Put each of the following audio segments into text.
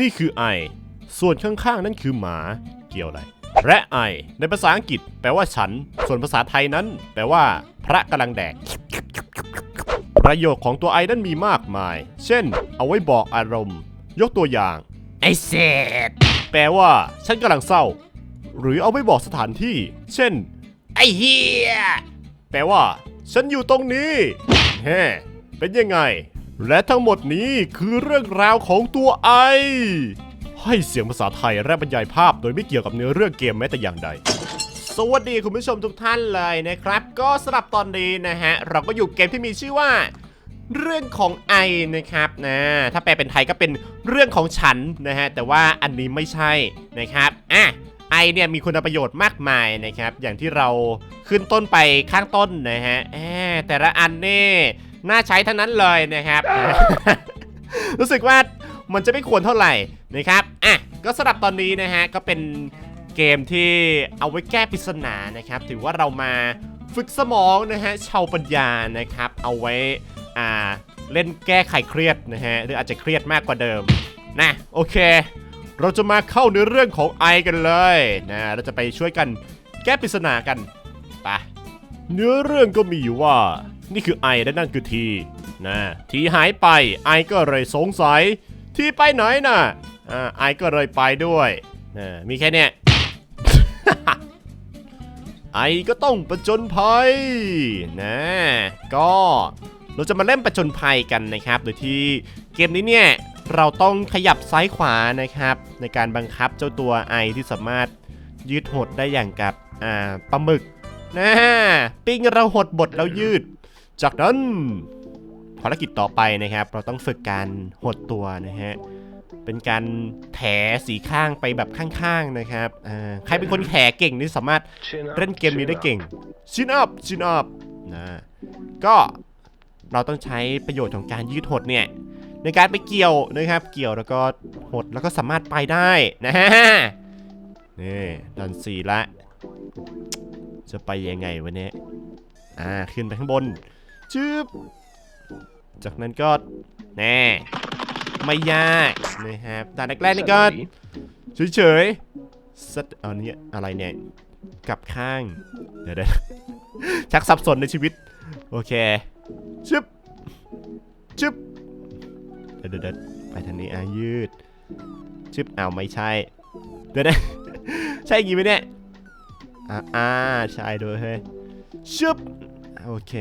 นี่คือไอ ส่วนข้างๆ นั่นคือหมา เกี่ยวอะไร และไอ ในภาษาอังกฤษ แปลว่าฉัน ส่วนภาษาไทยนั้น แปลว่า พระกำลังแดก ประโยคของตัวไอนั้นมีมากมาย เช่น เอาไว้บอกอารมณ์ ยกตัวอย่าง ไอ้เศษแปลว่า ฉันกำลังเศร้า หรือเอาไว้บอกสถานที่ เช่น ไอ้เฮียแปลว่า ฉันอยู่ตรงนี้แฮ่เป็นยังไง และทั้งหมดนี้คือเรื่องราวของตัวไอ ให้เสียงภาษาไทยและบรรยายภาพโดยไม่เกี่ยวกับเนื้อเรื่องเกมแม้แต่อย่างใด สวัสดีคุณผู้ชมทุกท่านเลยนะครับ ก็สำหรับตอนนี้นะฮะ เราก็อยู่เกมที่มีชื่อว่า เรื่องของไอนะครับนะถ้าแปลเป็นไทยก็เป็นเรื่องของฉันนะฮะแต่ว่าอันนี้ไม่ใช่นะครับอะไอเนี่ยมีคุณประโยชน์มากมายนะครับ อย่างที่เราขึ้นต้นไปข้างต้นนะฮะแหมแต่ละอันนี่ น่าใช้ทั้งนั้นเลยนะครับ รู้สึกว่ามันจะไม่ควรเท่าไหร่นะครับอะก็สำหรับตอนนี้นะฮะก็เป็นเกมที่เอาไว้แก้ปริศนานะครับ ถือว่าเรามาฝึกสมองนะฮะชาวปัญญานะครับ เอาไว้อ่าเล่นแก้ไขเครียดนะฮะหรืออาจจะเครียดมากกว่าเดิมนะโอเค เราจะมาเข้าในเรื่องของไอกันเลยนะเราจะไปช่วยกันแก้ปริศนากันไปเนื้อเรื่องก็มีอยู่ว่า นี่คือไอและนั่นคือทีนะทีหายไปไอก็เลยสงสัย ทีไปไหนน่ะอ่าไอก็เลยไปด้วยนะมีแค่เนี้ยไอก็ต้องประจนภัยนะก็เราจะมาเล่นประจนภัยกันนะครับ โดยที่เกมนี้เนี่ยเราต้องขยับซ้ายขวานะครับ ในการบังคับเจ้าตัวไอที่สามารถยืดหดได้อย่างกับอ่าปลาหมึกนะปิ้งเราหดบดแล้วยืด จากนั้นภารกิจต่อไปนะครับ เราต้องฝึกการหดตัวนะฮะ เป็นการแถสีข้างไปแบบข้างๆนะครับใครเป็นคนแถเก่งนี่สามารถเล่นเกมนี้ได้เก่งชินอัพชินอัพนะก็เราต้องใช้ประโยชน์ของการยืดหดเนี่ยในการไปเกี่ยวนะครับ เกี่ยวแล้วก็หดแล้วก็สามารถไปได้นะฮะนี่ดันสี่ละ จะไปยังไงวะเนี่ยอ่าขึ้นไปข้างบน ชืบจากนั้นก็แน่ไม่ยากนะครับด่านแรกๆนี่ก็เฉยๆสัตอันนี้อะไรเนี่ยกลับข้าง เดี๋ยวเดชักสับสนในชีวิต โอเคชึบชึบเดี๋ยวเดี๋ยวเดี๋ยวไปทางนี้อะยืดชึบเอาไม่ใช่ เดี๋ยวนะใช่อย่างงี้ไหมเนี่ยอ่าอ่าใช่ด้วยเฮ้ยชึบโอเค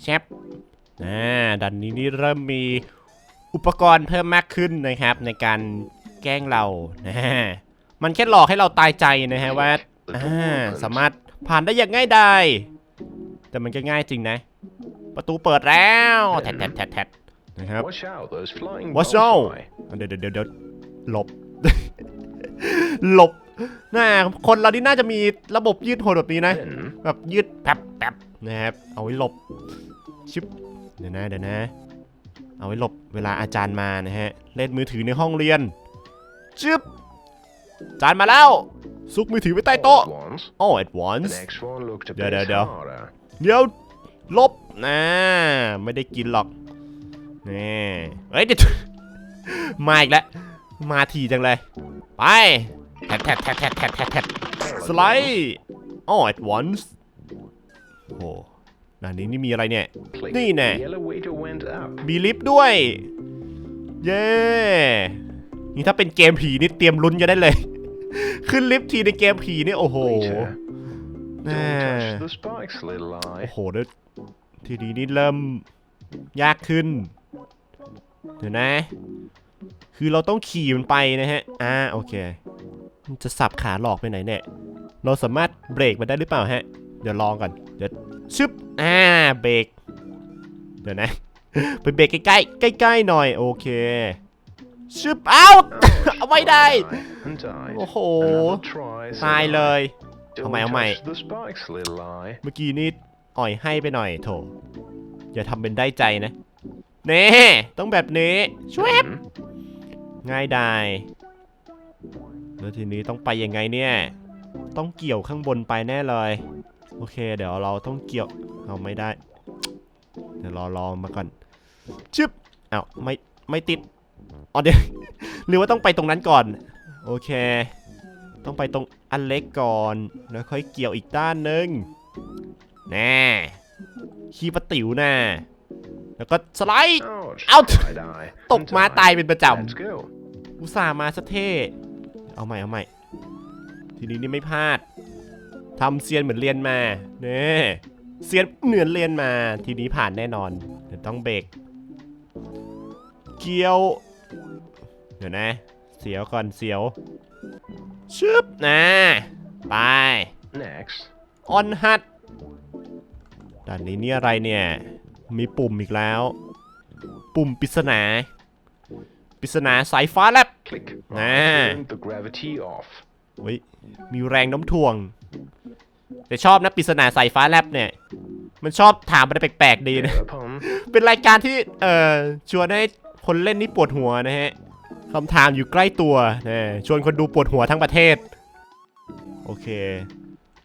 แชปอ่าดันนี้นี่เริ่มมีอุปกรณ์เพิ่มมากขึ้นนะครับ ในการแกล้งเรานะฮะมันแค่หลอกให้เราตายใจนะฮะว่าอ่าสามารถผ่านได้อย่างง่ายดายแต่มันก็ง่ายจริงนะ ประตูเปิดแล้วแทดแทดแทดแทดนะครับ Watch out, those flying Watch bolts out fly. เดี๋ยวเดี๋ยวเดี๋ยวเดี๋ยวหลบ หลบน่าคนเรานี่น่าจะมีระบบยืดหดแบบนี้นะ Then แบบยืดแป๊บแป๊บ นะครับ เอาไว้หลบ ชิบ เดี๋ยวนะเดี๋ยวนะ เอาไว้หลบเวลาอาจารย์มานะฮะ เล่นมือถือในห้องเรียนจึบอาจารย์มาแล้ว ซุกมือถือไว้ใต้โต๊ะอ๋อ at the once next one looked a Yeah, bit yeah, yeah. harder. เดี๋ยวลบนะไม่ได้กินหรอกนี่เฮ้ยเดี๋ยวมาอีกแล้วมาทีจังเลย ไปแทดแทดแทดแทดแทดแทดแทดสไลด์อ๋อ at once โอ้โหด่านนี้นี่มีอะไรเนี่ย Click. นี่แน่ The elevator went up. มีลิฟต์ด้วย เย้ นี่ถ้าเป็นเกมผีนี่เตรียมลุ้นจะได้เลย ขึ้นลิฟต์ทีในเกมผีนี่โอ้โห Later, แน่ don't touch the spikes, little โอ้ eye. โหเดี๋ยวทีนี้นี่เริ่มยากขึ้น เดี๋ยวนะ คือเราต้องขี่มันไปนะฮะ อ่าโอเคมันจะสับขาหลอกไปไหนเนี่ย เราสามารถเบรกมันได้หรือเปล่าฮะ เดี๋ยวลองก่อน เดี๋ยวชึบ อ่า เบรก เดี๋ยวนะ ไปเบรกใกล้ๆ ใกล้ๆ หน่อย โอเคชึบเอาเอาไว้ได้ โอ้โห ตายเลย Don't เอาใหม่เอาใหม่ เมื่อกี้นี่อ่อยให้ไปหน่อยโถ อย่าทำเป็นได้ใจนะ เน่ ต้องแบบนี้ช่วยง่ายดายแล้วทีนี้ต้องไปยังไงเนี่ย ต้องเกี่ยวข้างบนไปแน่เลย โอเค เดี๋ยวเราต้องเกี่ยวเอาไม่ได้ เดี๋ยวรอรอมาก่อนชึบอ้าวไม่ไม่ติดอ๋อเดี๋ยวหรือว่าต้องไปตรงนั้นก่อน โอเค ต้องไปตรงอันเล็กก่อนแล้วค่อยเกี่ยวอีกด้านหนึงแน่ขี้ปะติ๋วน่ะแล้วก็สไลด์ Ouch. Out. I die. ตก and มา die. ตายเป็นประจ Let's go. ำอุตส่าห์มาสะเท่เอาใหม่เอาใหม่ทีนี้นี่ไม่พลาด ทำเซียนเหมือนเรียนมาเน่เซียนเหนือนเรียนมา ทีนี้ผ่านแน่นอน เดี๋ยวต้องเบรก เกี่ยว เดี๋ยวนะ เสียวก่อนเสียว ชึบนะ ไป Next. ออนฮัตด้านนี้นี่อะไรเนี่ย มีปุ่มอีกแล้ว ปุ่มปริศนาปริศนาสายฟ้าแลบ Click. Ah. Turn the gravity off. เฮ้ยมีแรงโน้ำถ่วง แต่ชอบนะปริศนาสายฟ้าแลบเนี่ย มันชอบถามอะไรแปลกๆดีนะ Thereupon, เป็นรายการที่เอ่อชวนให้คนเล่นนี่ปวดหัวนะฮะคำถามอยู่ใกล้ตัวนะชวนคนดูปวดหัวทั้งประเทศ โอเค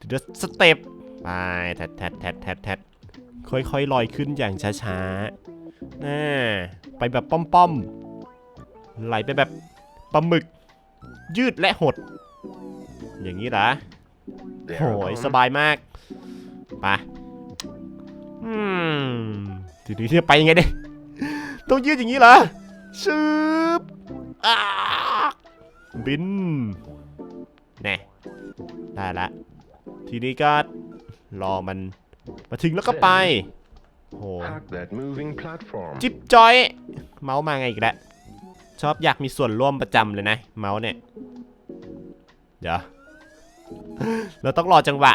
เดี๋ยวสเต็ปไปแทดแทดแทดแทดแทดค่อยๆลอยขึ้นอย่างช้าๆน่าไปแบบป้อมๆไหลไปแบบปลาหมึก ยืดและหด อย่างนี้เหรอโหย thereupon, สบายมากไปอืมทีนี้จะไปยังไงเนี่ยต้องยืดอย่างนี้เหรอชืบอ้าบินแน่ได้ละทีนี้ก็รอมันมาถึงแล้วก็ไปโห Hack that moving platform. จิ๊บจอย เมาส์มาไงอีกแล้วชอบอยากมีส่วนร่วมประจำเลยนะ เมาส์เนี่ย เดี๋ยวเราต้องรอจังหวะ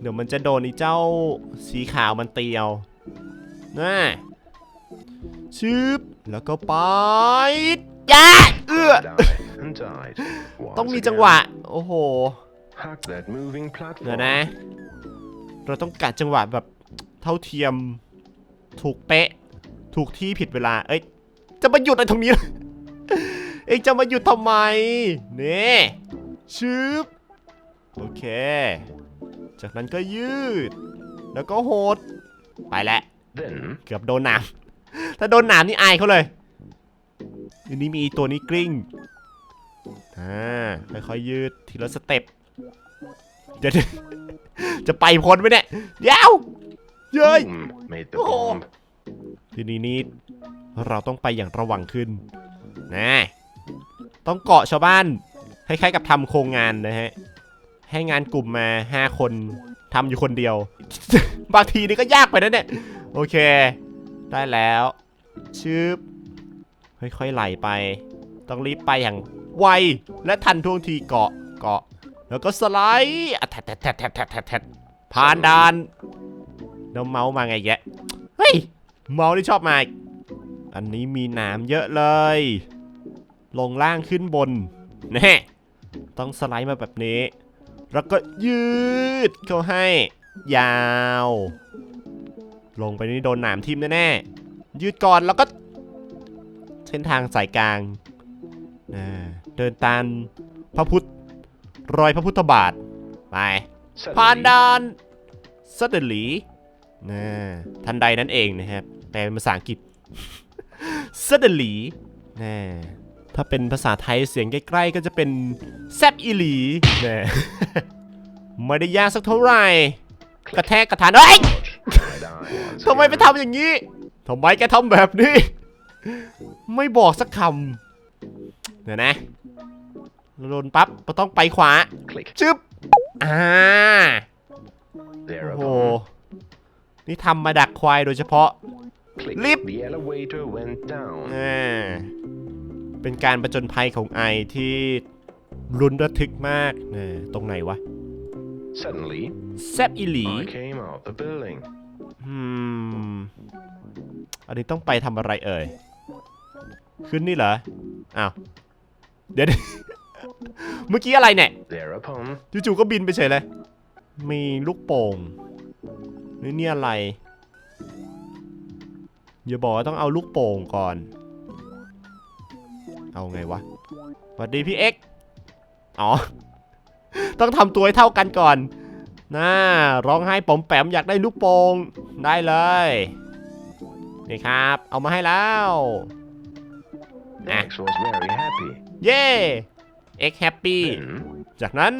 เดี๋ยวมันจะโดนไอ้เจ้าสีขาวมันเตียวน่าชืบแล้วก็ไปจ้าเอื้อ ต้องมีจังหวะ โอ้โห เดี๋ยวนะ เราต้องกัดจังหวะแบบเท่าเทียม ถูกเป๊ะ ถูกที่ผิดเวลา เอ้ย จะมาหยุดอะไรตรงนี้ เอ็งจะมาหยุดทำไม นี่ ชืบโอเค จากนั้นก็ยืด แล้วก็โหด ไปแล้ว Then เกือบโดนหนาม ถ้าโดนหนามนี่อายเขาเลยอันนี้มีตัวนี้กลิ้ง อ่า ค่อยๆยืดทีละสเต็ปเดี๋ยวๆจะไปพ้นไหมเนี่ยเดี๋ยวเย้ย boom made the Oh. bomb. ทีนี้นี่เราต้องไปอย่างระวังขึ้นนะต้องเกาะชาวบ้าน คล้ายๆกับทำโครงงานนะฮะ ให้งานกลุ่มมา 5 คนทำอยู่คนเดียว บางทีนี่ก็ยากไปนะเนี่ย โอเค ได้แล้วชืบค่อยๆไหลไป ต้องรีบไปอย่างไว และทันท่วงทีเกาะเกาะ แล้วก็สไลด์แทดแทดแทดแทดแทดแทดแทดผ่านด่านแล้วเมาส์มาไงแยะ เฮ้ย เมาส์ที่ชอบมาอันนี้มีหนามเยอะเลย ลงล่างขึ้นบน แน่ ต้องสไลด์มาแบบนี้ แล้วก็ยืดเข้าให้ ยาว ลงไปนี่โดนหนามทิ่มแน่ๆยืดก่อนแล้วก็ เส้นทางสายกลางอ่าเดินตามพระพุทธรอยพระพุทธบาทไปผ่าน Suddenly, ด่าน suddenly นะทันใดนั่นเองนะครับแปลเป็นภาษาอังกฤษ suddenly นะ ถ้าเป็นภาษาไทยเสียงใกล้ๆก็จะเป็นแซบอีหลีนะไม่ได้ยากสักเท่าไหร่ กระแทกกระทานเฮ้ย I die once ทำไมไป again. ทำอย่างนี้ทำไมแกทำแบบนี้ ไม่บอกสักคำเดี๋ยวนะเราโดนปั๊บเราต้องไปขวา Click. จึ๊บอ่าโอ้โห Thereupon, นี่ทำมาดักควายโดยเฉพาะ click. Lip. The เป็นการประจนภัยของไอที่รุนระทึกมากนะตรงไหนวะ Suddenly, แซบอีหลี I came out the building. อืม อันนี้ต้องไปทำอะไรเอ่ย ขึ้นนี่เหรอ อ้าว เดี๋ยว เมื่อกี้อะไรเนี่ย Thereupon, จู่ๆก็บินไปเฉยเลย มีลูกโป่งนี่นี่อะไร อย่าบอกว่าต้องเอาลูกโป่งก่อน เอาไงวะสวัสดีพี่เอ็กซ์อ๋อ ต้องทำตัวให้เท่ากันก่อนน่าร้องไห้ป๋อมแปมอยากได้ลูกโป่งได้เลย นี่ครับ เอามาให้แล้ว Ah. X was very happy. เย้เอ็กแฮปปี้ Then จากนั้น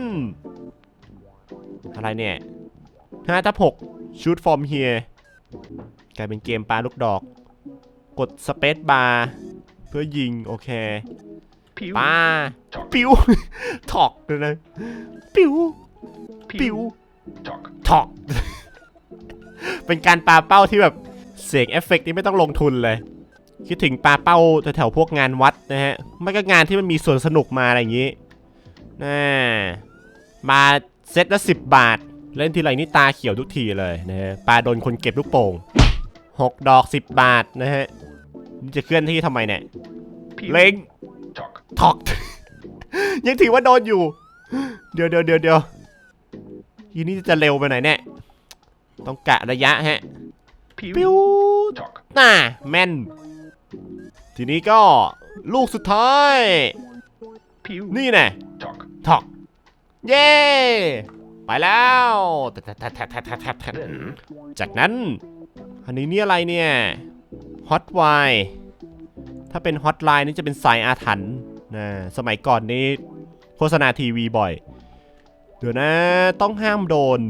อะไรเนี่ย5ทับ6 shoot from here กลายเป็นเกมปลาลูกดอก กดสเปซบาร์เพื่อยิงโอเค pew ปา talk ปิวถอกเลยนะปิวปิว talk ถอก เป็นการปาเป้าที่แบบเสียงเอฟเฟกต์นี่ไม่ต้องลงทุนเลย คิดถึงปาเป้าแถวๆพวกงานวัดนะฮะไม่ก็งานที่มันมีสวนสนุกมาอะไรอย่างนี้น่ามาเซตละสิบบาท เล่นทีไรนี่ตาเขียวทุกทีเลยนะฮะปาโดนคนเก็บลูกโป่งหกดอกสิบบาทนะฮะนี่ จะเคลื่อนที่ทำไมเนี่ย pew เล็ง talk ถอกยังถือว่าโดนอยู่ เดี๋ยวเดี๋ยวเดี๋ยวเดี๋ยวทีนี้จะเร็วไปไหนอยเนี่ยต้องกะระยะฮะ pew ปิ้ว talk น่าแม่น ทีนี้ก็ลูกสุดท้าย pew นี่แน่ talk ถอกเย้ไปแล้วแทะแทะแทะแทะแทะแทะแทะ then จากนั้น อันนี้นี่อะไรเนี่ย ฮอตไวถ้าเป็นฮอตไลน์นี่จะเป็นสายอาถรรพ์นะสมัยก่อนนี้โฆษณาทีวีบ่อย เดี๋ยวนะต้องห้ามโดน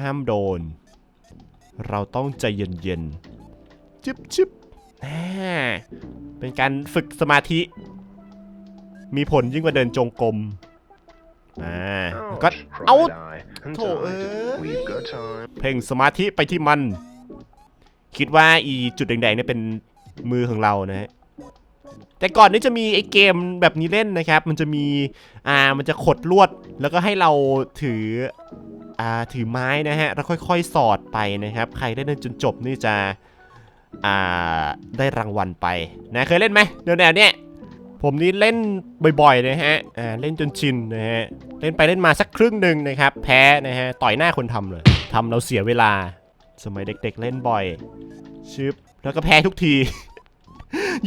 ห้ามโดน เราต้องใจเย็นๆจิบจิบอ่าเป็นการฝึกสมาธิ มีผลยิ่งกว่าเดินจงกรมอ่าแล้วก็ ouch เอา cried I and Thổ died. ơi. we've got time เพ่งสมาธิไปที่มัน คิดว่าอีจุดแดงๆเนี่ยเป็นมือของเรานะฮะแต่ก่อนนี้จะมีไอ้เกมแบบนี้เล่นนะครับ มันจะมีอ่ามันจะขดลวด แล้วก็ให้เราถืออ่าถือไม้นะฮะแล้วค่อยๆ สอดไปนะครับ ใครได้เล่นจนจบนี่จะอ่าได้รางวัลไปนะเคยเล่นไหมแนวๆเนี้ยผมนี่เล่นบ่อยๆนะฮะอ่าเล่นจนชินนะฮะเล่นไปเล่นมาสักครึ่งหนึ่งนะครับ แพ้นะฮะต่อยหน้าคนทำเลยทำเราเสียเวลา สมัยเด็กๆเล่นบ่อยชึบแล้วก็แพ้ทุกที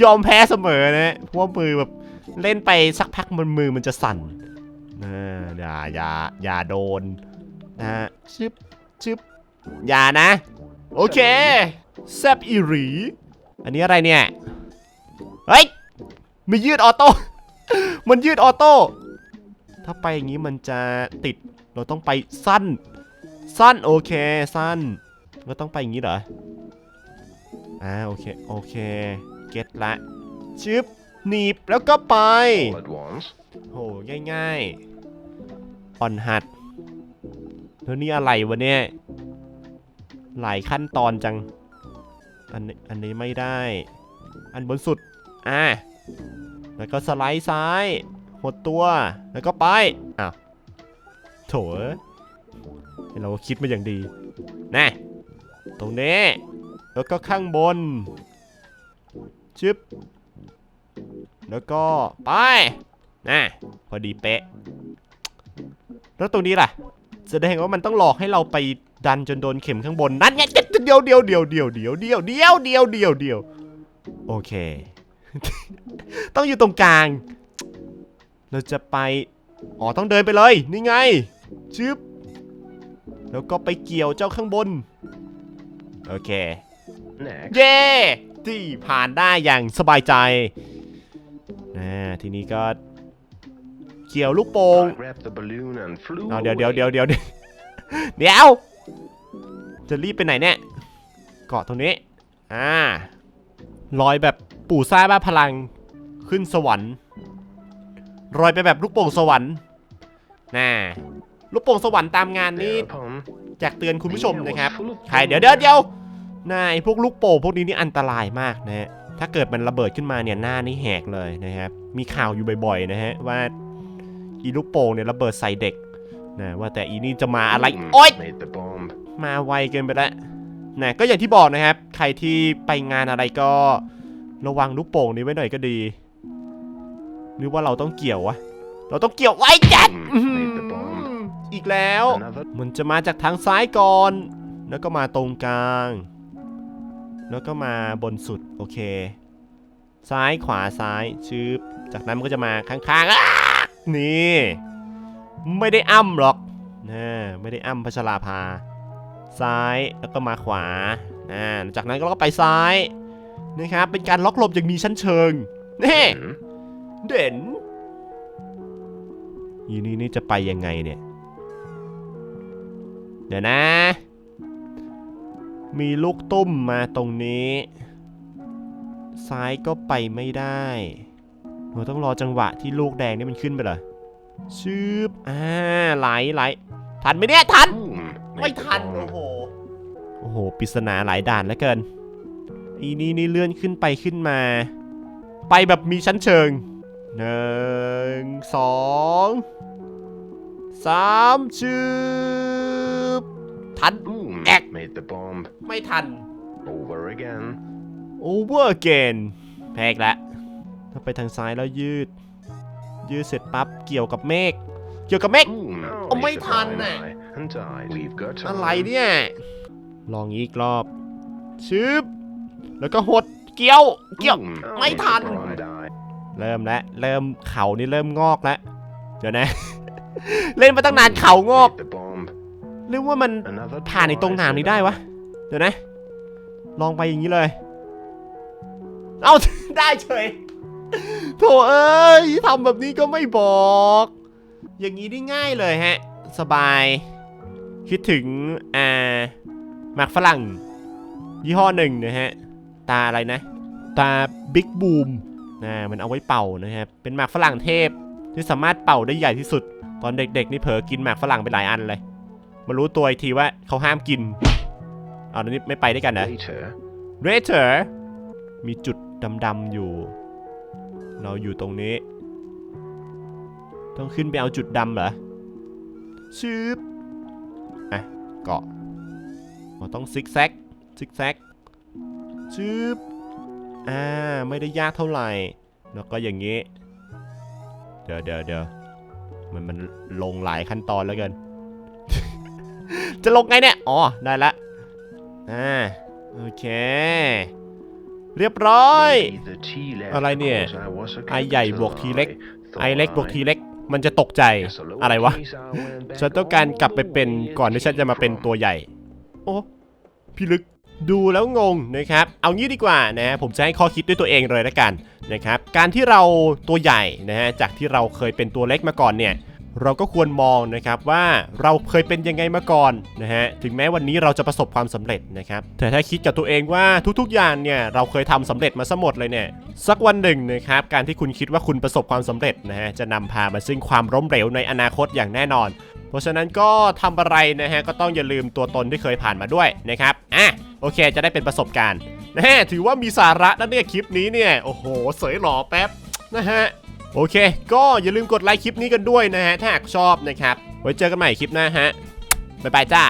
ยอมแพ้เสมอนะฮะเพราะว่ามือแบบเล่นไปสักพักมันมือมันจะสั่นนะอย่าอย่าอย่าโดนนะฮะชึบชึบอย่านะ โอเคแซบอีหรี อันนี้อะไรเนี่ย เฮ้ยมียืดออโต้ มันยืดออโต้ ถ้าไปอย่างนี้มันจะติด เราต้องไปสั้น สั้นโอเค สั้น เราต้องไปอย่างนี้เหรอ อ่าโอเค โอเค เก็ตละ ชึบ หนีบแล้วก็ไป all at once โห ง่ายๆอ่อนหัดแล้วนี่อะไรวะเนี่ย หลายขั้นตอนจัง อันนี้อันนี้ไม่ได้ อันบนสุด อ่า แล้วก็สไลด์ซ้าย หดตัว แล้วก็ไป อ้าว โถเอ้ยเราก็คิดมาอย่างดีนะ ตรงนี้ แล้วก็ข้างบน ชึบ แล้วก็ไปนะพอดีเป๊ะ แล้วตรงนี้ล่ะ แสดงว่ามันต้องหลอกให้เราไปดันจนโดนเข็มข้างบน นั่นไงเดียวเดียวเดียวเดียวเดียวเดียวเดียวเดียวเดียวเดียวโอเค ต้องอยู่ตรงกลาง เราจะไป อ๋อต้องเดินไปเลย นี่ไงชึบ แล้วก็ไปเกี่ยวเจ้าข้างบน โอเค next เย้ที่ผ่านได้อย่างสบายใจนะทีนี้ก็เกี่ยวลูกโป่ง I grabbed the balloon and flew เอาเดี๋ยวเดี๋ยว away. เดี๋ยวเดี๋ยวเดี๋ยวเดี๋ยว จะรีบไปไหนเนี่ย เกาะตรงนี้ อ่า ลอยแบบปู่ซ่าบ้าพลัง ขึ้นสวรรค์ ลอยไปแบบลูกโป่งสวรรค์น่าลูกโป่งสวรรค์ตามงานนี้ Thereupon, แจกเตือนคุณผู้ชม the air was นะครับ full of ใครเดี๋ยวเดี๋ยวเดี๋ยวนายพวกลูกโป่งพวกนี้นี่อันตรายมากนะฮะถ้าเกิดมันระเบิดขึ้นมาเนี่ยหน้านี่แหกเลยนะครับ มีข่าวอยู่บ่อยๆนะฮะว่าอีลูกโป่งเนี่ยระเบิดใส่เด็กนะว่าแต่อีนี่จะมาอะไร Newton โอ๊ย made the bomb. มาไวเกินไปแล้วนะก็อย่างที่บอกนะครับ ใครที่ไปงานอะไรก็ระวังลูกโป่งนี้ไว้หน่อยก็ดีหรือว่าเราต้องเกี่ยววะเราต้องเกี่ยวไว้จัด อีกแล้ว Another มันจะมาจากทางซ้ายก่อน แล้วก็มาตรงกลาง แล้วก็มาบนสุด โอเค ซ้ายขวาซ้ายชืบจากนั้นมันก็จะมาข้างๆอะนี่ ไม่ได้อ้ำหรอกนะไม่ได้อ้ำพัชราภา ซ้ายแล้วก็มาขวาอ่าจากนั้นก็ไปซ้ายนะครับเป็นการล็อกหลบอย่างมีชั้นเชิงนี่ Hmm? เด่นยีนี่นี่จะไปยังไงเนี่ยเดี๋ยวนะ มีลูกตุ้มมาตรงนี้ ซ้ายก็ไปไม่ได้เราต้องรอจังหวะที่ลูกแดงนี่มันขึ้นไปเหรอชืบอ่าไหลไหลทันไหมเนี่ยทัน Boom. ไม่ Made the ทัน โอ้ bomb. โห โอ้โหปริศนาหลายด่านแล้วเกิน อีนี่นี่เลื่อนขึ้นไปขึ้นมา ไปแบบมีชั้นเชิงหนึ่งสอง สามชืบทัน Boom. Egg. Made the bomb. ไม่ทัน Over again. over again แพ้อีกแล้วถ้าไปทางซ้ายแล้วยืด ยืดเสร็จปั๊บเกี่ยวกับเมฆเกี่ยวกับเมฆ Boom. Oh, Made may the ทัน bomb น่ะ eye And died. We've got อะไร time. เนี่ย ลองอีกรอบชึบแล้วก็หดเกี่ยว เกี่ยว Boom. May Made the ทัน bright eye. เริ่มแล้วเริ่มเข่านี่เริ่มงอกแล้วเดี๋ยวนะ เล่นมาตั้งนานเข่างอก Made the bomb. หรือว่ามัน Another ผ่านในตรง try น้ำ for นี้ได้ that. วะ เดี๋ยวนะ ลองไปอย่างนี้เลย เอาได้เฉยโถเอ้ยทำแบบนี้ก็ไม่บอก อย่างนี้ได้ง่ายเลยฮะ สบาย คิดถึงอ่าหมากฝรั่ง ยี่ห้อหนึ่งนะฮะ ตาอะไรนะ ตาบิ๊กบูมนะมันเอาไว้เป่านะครับ เป็นหมากฝรั่งเทพ ที่สามารถเป่าได้ใหญ่ที่สุด ตอนเด็กๆนี่เผลอกินหมากฝรั่งไปหลายอันเลย มารู้ตัวอีกทีว่าเขาห้ามกินเอาตอนนี้ไม่ไปด้วยกันนะ Later. เรเ e อร์มีจุดดำๆอยู่ เราอยู่ตรงนี้ ต้องขึ้นไปเอาจุดดำเหรอชืบอะเกาะเราต้องซิกแซกซิกแซกชืบอ่า ไม่ได้ยากเท่าไหร่ แล้วก็อย่างนี้ เดี๋ยวเดี๋ยวเดี๋ยวมันมันลงหลายขั้นตอนแล้วเกิน จะลงไงเนี่ย อ๋อ ได้ละ อ่า โอเค เรียบร้อย อะไรเนี่ย ไอใหญ่บวกทีเล็ก ไอเล็กบวกทีเล็ก มันจะตกใจอะไรวะ ฉันต้องการกลับไปเป็นก่อนที่ฉันจะมาเป็นตัวใหญ่ โอ้ พี่ลึก ดูแล้วงงนะครับ เอางี้ดีกว่านะฮะผมจะให้ข้อคิดด้วยตัวเองเลยละกันนะครับ การที่เราตัวใหญ่นะฮะจากที่เราเคยเป็นตัวเล็กมาก่อนเนี่ยเราก็ควรมองนะครับว่าเราเคยเป็นยังไงมาก่อนนะฮะถึงแม้วันนี้เราจะประสบความสำเร็จนะครับแต่ถ้าคิดกับตัวเองว่าทุกๆอย่างเนี่ยเราเคยทำสำเร็จมาซะหมดเลยเนี่ยสักวันหนึ่งนะครับการที่คุณคิดว่าคุณประสบความสำเร็จนะฮะจะนำพามาซึ่งความล้มเหลวในอนาคตอย่างแน่นอน เพราะฉะนั้นก็ทำอะไรนะฮะก็ต้องอย่าลืมตัวตนที่เคยผ่านมาด้วยนะครับอะโอเคจะได้เป็นประสบการณ์นะฮะถือว่ามีสาระนะเนี่ยคลิปนี้เนี่ยโอ้โหเสยหล่อแป๊บนะฮะโอเค ก็อย่าลืมกดไลค์คลิปนี้กันด้วยนะฮะถ้าหากชอบนะครับไว้เจอกันใหม่คลิปหน้าฮะบ๊ายบายจ้า